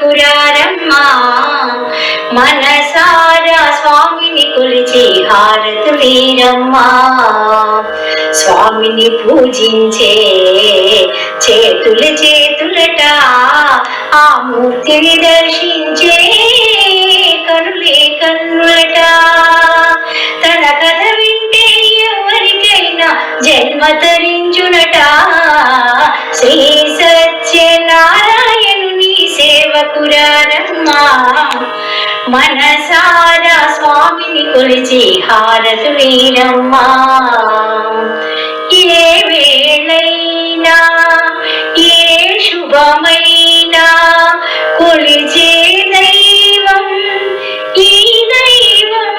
సేవకురారమ్మా మనసారా స్వామిని కొలిచి హారతులీరమ్మా స్వామిని పూజించే చేతుల చేతులట ఆ మూర్తిని దర్శించే కనులే కన్నులట. తన కథ మనసారా స్వామిని కొలిచి హారతులీరమ్మా ఏ వేళైనా ఏ శుభమైనా కొలిచే దైవం ఈ దైవం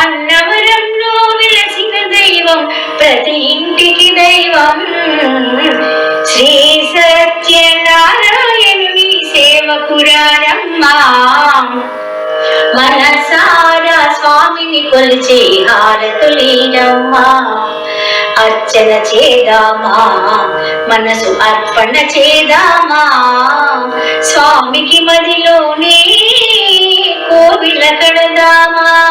అన్నవరంలో వెలసిన దైవం ప్రతి ఇంటికి దైవం శ్రీ సత్యనారాయణుని సేవకురారమ్మా మనసారా స్వామిని కొలిచే హారతులీనమ్మా. అర్చన చేదామా మనసు అర్పణ చేదామా. స్వామికి మదిలోనే కోవిల కడదామా.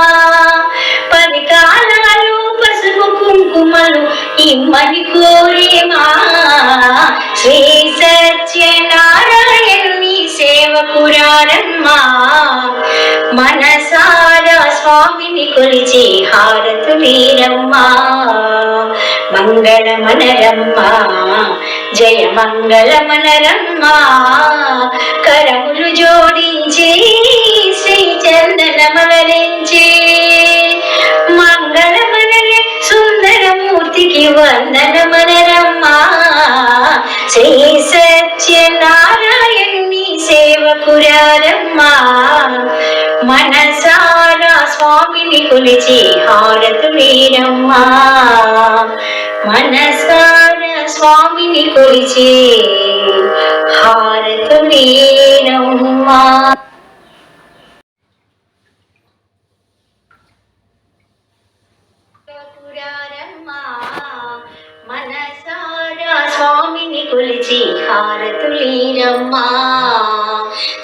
సేవకురారమ్మా మనసారా స్వామిని కొలిచి హారతులీరమ్మా మంగళ మనరమ్మా జయ మంగళ మనరమ్మా. కరములు జోడించి శ్రీ చందన మలరించి మంగళ మనరే సుందరమూర్తికి వందన మనరమ్మా. శ్రీ సత్యనా సేవకురారమ్మా మనసారా స్వామిని కొలిచి హారతి హారతులీరమ్మా మనసారా స్వామిని కొలిచి హారతులీరమ్మా పురారమ్మా మనసారా స్వామిని కొలిచి హారతులీరమ్మా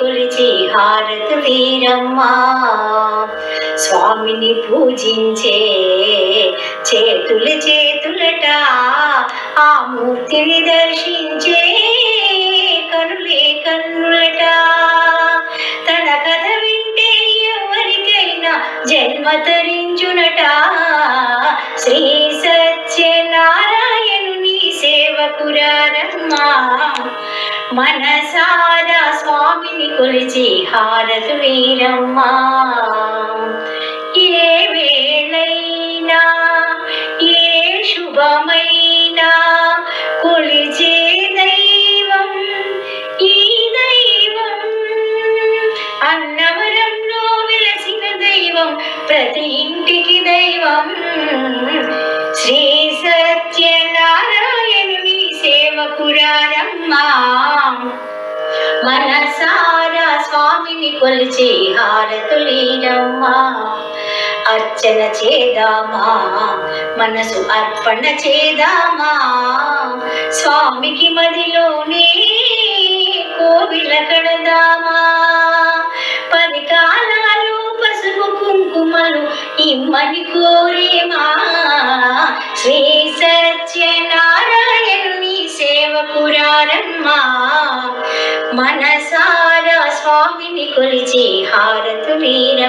కొలిచి హారతులీరమ్మా స్వామిని పూజించే చేతుల చేతులట ఆ మూర్తిని దర్శించే కనులే కన్నులట తన కథ వింటే ఎవరికైనా జన్మ తరించునట. శ్రీ సత్యనారాయణుని సేవకురారమ్మా. మనసారా స్వామిని కొలిచి హారతులీరమ్మా ఏ వేళైనా ఏ శుభమైనా కొలిచే దైవం ఈ దైవం అన్నవరంలో వెలసిన దైవం ప్రతి ఇంటికి దైవం శ్రీ సత్యనారాయణుని సేవకురారమ్మా మనసారా స్వామిని కొలిచి హారతులీరమ్మా అర్చన చేదామా మనసు అర్పణ చేదామా స్వామికి మదిలోనే కోవిల కడదామా పది కాలాలు పసుపు కుంకుమలు ఇమ్మని కోరేమా శ్రీ సత్యనారాయణుని సేవకురారమ్మా మనసారా